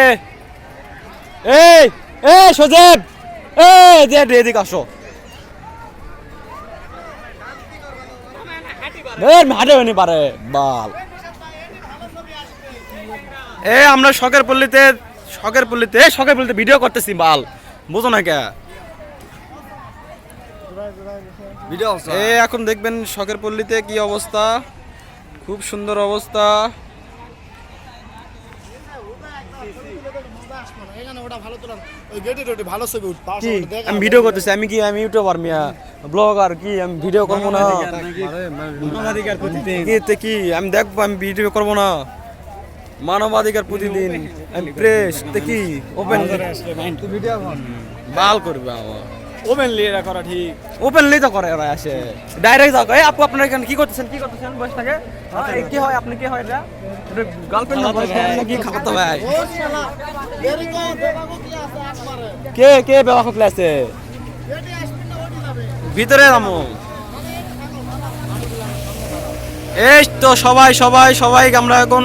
এ এই এ সজেব। এ এদিকে আসো। হাটে হয়নি পারে বাল। এ আমরা শখের পল্লীতে শখের পল্লীতে শখের পল্লীতে ভিডিও করতেছি বাল। বুঝো না কে? ভিডিও এ এখন দেখবেন শখের পল্লীতে কি অবস্থা? খুব সুন্দর অবস্থা। আমি ভিডিও করতেছি। আমি কি আমি ইউটিউবার মিয়া? ব্লগার কি? আমি ভিডিও করব না। মানবাধিকার প্রতিদিন। কি আমি দেখব আমি ভিডিও করব না। মানবাধিকার প্রতিদিন। আমি প্রেস কি? ওপেন বাল করবে আমার। ওপেনলি এটা করা ঠিক। ওপেনলি তো করে ওরা আসে। ডাইরেক্ট যাও এই আপু আপনার এখানে কি করতেছেন? কি করতেছেন? বয়স থাকে? এই কি হয়? আপনি কি হয় এটা? গার্লফ্রেন্ড না খাওয়াতে ভাই কি আছে কে কে ব্যবহার ক্লাসে এটি আসবে না ওটি যাবে ভিতরে নামো এই তো সবাই সবাই সবাই আমরা এখন